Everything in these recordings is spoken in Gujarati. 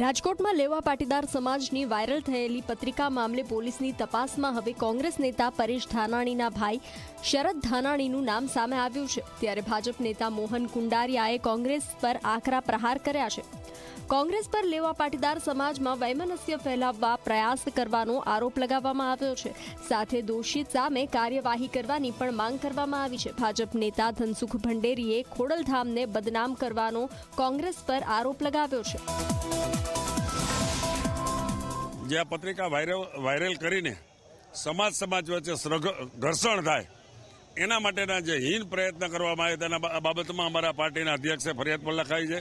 રાજકોટમાં લેવા પાટીદાર સમાજની વાયરલ થયેલી પત્રિકા મામલે પોલીસની તપાસમાં હવે કોંગ્રેસ નેતા પરેશ ધાનાણીના ભાઈ શરદ ધાનાણીનું નામ સામે આવ્યું છે. ત્યારે ભાજપ નેતા મોહન કુંડારિયાએ કોંગ્રેસ પર આકરા પ્રહાર કર્યા છે. કોંગ્રેસ પર લેવા પાટીદાર સમાજમાં વૈમનસ્ય ફેલાવવા પ્રયાસ કરવાનો આરોપ લગાવવામાં આવ્યો છે. સાથે દોષિત સામે કાર્યવાહી કરવાની પણ માંગ કરવામાં આવી છે. ભાજપ નેતા ધનસુખ ભંડેરીએ ખોડલધામને બદનામ કરવાનો કોંગ્રેસ પર આરોપ લગાવ્યો છે. જે આ પત્રિકા વાયરલ વાયરલ કરીને સમાજ સમાજ વચ્ચે ઘર્ષણ થાય, એના માટેના જે હીન પ્રયત્ન કરવામાં આવે તેના બાબતમાં અમારા પાર્ટીના અધ્યક્ષે ફરિયાદ પણ લખાઈ છે.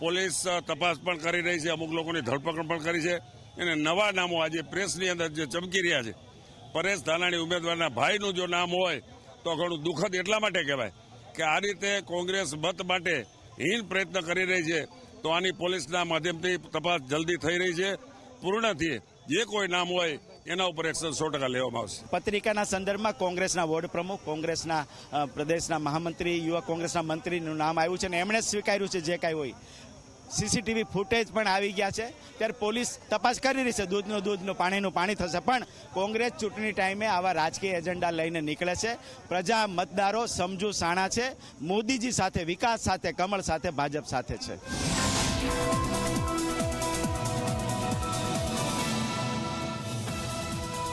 પોલીસ તપાસ પણ કરી રહી છે, અમુક લોકોની ધરપકડ પણ કરી છે. અને નવા નામો આજે પ્રેસની અંદર જે ચમકી રહ્યા છે. પરેશ ધાનાણી ઉમેદવારના ભાઈનું જો નામ હોય, તો ઘણું દુઃખદ એટલા માટે કહેવાય કે આ રીતે કોંગ્રેસ મત માટે હીન પ્રયત્ન કરી રહી છે, તો આની પોલીસના માધ્યમથી તપાસ જલ્દી થઈ રહી છે. પૂર્ણથી જે કોઈ નામ હોય, એના ઉપર એક્શન સો ટકા લેવામાં આવશે. પત્રિકાના સંદર્ભમાં કોંગ્રેસના વોર્ડ પ્રમુખ, કોંગ્રેસના પ્રદેશના મહામંત્રી, યુવા કોંગ્રેસના મંત્રીનું નામ આવ્યું છે અને એમણે સ્વીકાર્યું છે જે કાંઈ હોય. સીસીટીવી ફૂટેજ પણ આવી ગયા છે. ત્યારે પોલીસ તપાસ કરી રહી છે. દૂધનું દૂધનું, પાણીનું પાણી થશે. પણ કોંગ્રેસ ચૂંટણી ટાઈમે આવા રાજકીય એજન્ડા લઈને નીકળે છે. પ્રજા મતદારો સમજુ સાણા છે. મોદીજી સાથે, વિકાસ સાથે, કમળ સાથે, ભાજપ સાથે છે.